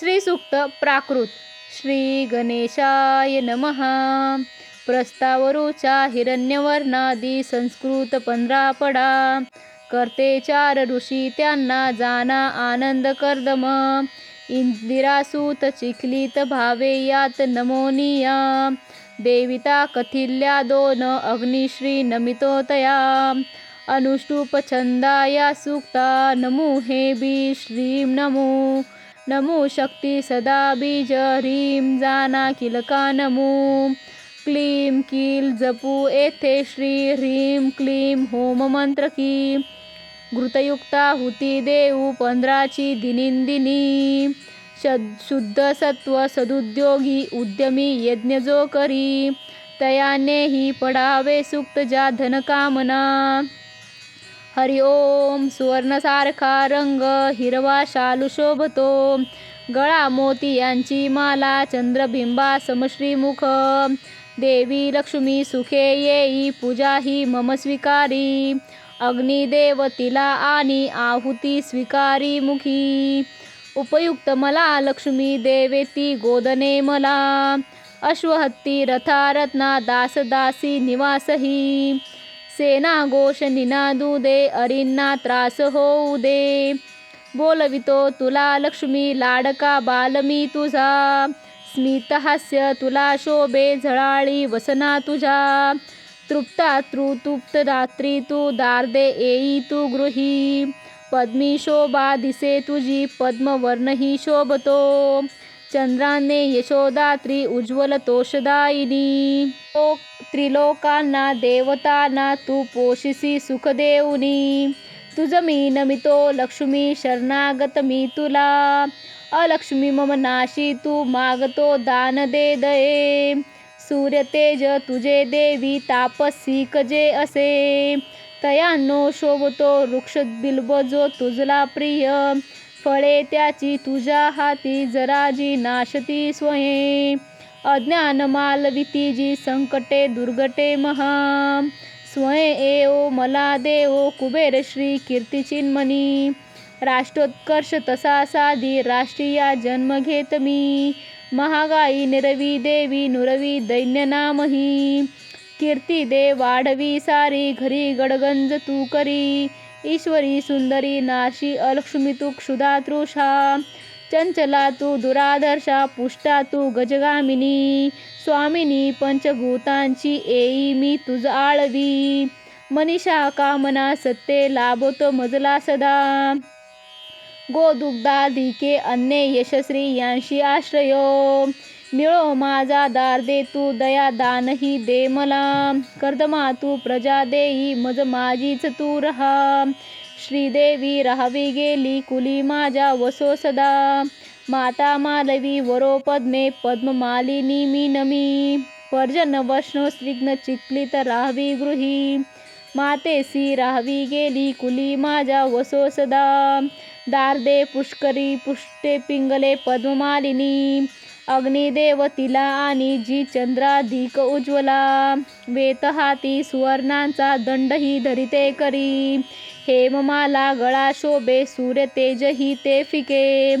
श्रीसूक्त प्राकृत. श्री गणेशाय नमः. प्रस्तावरूचा हिरण्यवर्णादी संस्कृत पंधरा पडा करते चार ऋषी त्यांना जाना आनंद कर्दम. इंदिरासूत चिखलित भावे यात नमोनिया देविता कथिल्या दोन अग्निश्री नमितोतया. अनुष्टुप छंदाया नमो हे बी श्रीं नमो. नमो शक्ती सदा बीज ह्रीं जाना किलका नमो क्लीं किल जपू येथे श्री ह्रीं क्लीं होम मंत्र की। घृतयुक्ता हुती देऊ पंधराची दिनिंदिनी। शद शुद्ध सत्व सदुद्योगी उद्यमी यज्ञ जो करी। तयानेही पडावे सुक्त ज्या धनकामना हरि ओम सुवर्णसारखा रंग हिरवा शालू शोभतो. गळा मोती यांची माला चंद्रबिंबा समश्रीमुख. देवी लक्ष्मी सुखे येई पूजा ही मम स्वीकारी. अग्निदेव तिला आणि आहुती स्वीकारी मुखी. उपयुक्त मला लक्ष्मी देवेती गोदने मला. अश्वहत्ती रथारत्ना दासदासी दास दासी निवासही. सेना घोष निनादू दे अरिन्ना त्रास होऊ दे. बोलवितो तुला लक्ष्मी लाडका बालमी तुझा. स्मितहास्य तुला शोभे झळाळी वसना तुझा. तृप्ता तृ तृप्त रात्री तू दारदे येई तू गृही. पद्मी शोभा दिसे तुझी पद्मवर्ण ही शोभतो. चंद्राने यशोदात्री उज्ज्वल तोषदायिनी ओ त्रिलोकांना देवतांना तू पोशिसी सुखदेवनी. तुझ मी नमितो लक्ष्मी शरणागत मी तुला. अलक्ष्मी मम नाशी तू मागतो दान दे दये. सूर्य तेज तुझे देवी तापसी कजे असे. तयानो शोभतो वृक्ष बिल्ब जो तुझला प्रिय. फळे त्याची तुझ्या हाती जराजी नाशती स्वये. अज्ञान मालविती जी संकटे दुर्गटे महा स्वयं एओ मला देओ कुबेर श्री कीर्तिचिन्मनी राष्ट्रोत्कर्ष तसा साधी राष्ट्रीया जन्म घेत मी. महागाई निरवी देवी नुरवी दैन्य नामही. कीर्ती दे वाढवी सारी घरी गडगंज तू करी. ईश्वरी सुंदरी नाशी अलक्ष्मी तू क्षुधातृषा चंचला तू दुरादर्शा पुष्टा तू गजगामिनी स्वामिनी पंचभूतांची येई मी तुझ आळवी. मनीषा कामना सत्ते लाभतो मजला सदा. गोदुग्धाधिके अन्ये यशस्वी यांशी आश्रयो. मिळो माझा दार दे तू दया दानही दे मला. कर्दमा तू प्रजा देई मज माझीच तू रहा. श्रीदेवी राहावी गेली कुली माझ्या वसो सदा. माता मालवी वरो पद्मे पद्ममालिनी मी. नमी पर्जन वष्ण स्निग्न चिकलित राहावी गृही. मातेसी राहावी गेली कुली माझ्या वसो सदा. दारदे पुष्करी पुष्टे पिंगले पद्ममालिनी अग्निदेव तिला आणि जी चंद्राधिक उज्ज्वला. वेत हाती सुवर्णांचा दंडही धरिते करी. हेममाला गळा शोभे सूर्य तेजही ते फिके.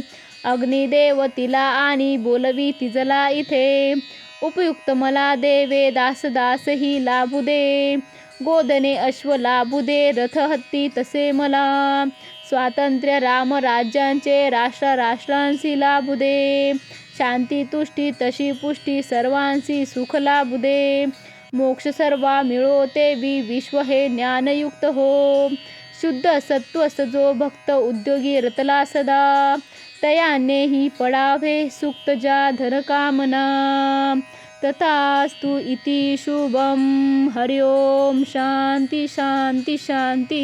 अग्निदेव तिला आणि बोलवी तिजला इथे. उपयुक्त मला देवे दास दास ही लाभू दे. गोदने अश्व लाभू रथ हत्ती तसे मला. स्वातंत्र्य राम राज्यांचे राष्ट्र राष्ट्रांशी लाभुदे. शांती तुष्टी तशी पुष्टी सर्वांशी सुख लाभू दे मोक्ष सर्वा मिळो ते विश्व हे ज्ञानयुक्त हो. शुद्ध सत्व सजो भक्त उद्योगी रतला सदा. तयानेही पडावे सुक्त ज्या धनकामना. तथास्तु इति शुभम हरि ओम शांती शांती शांती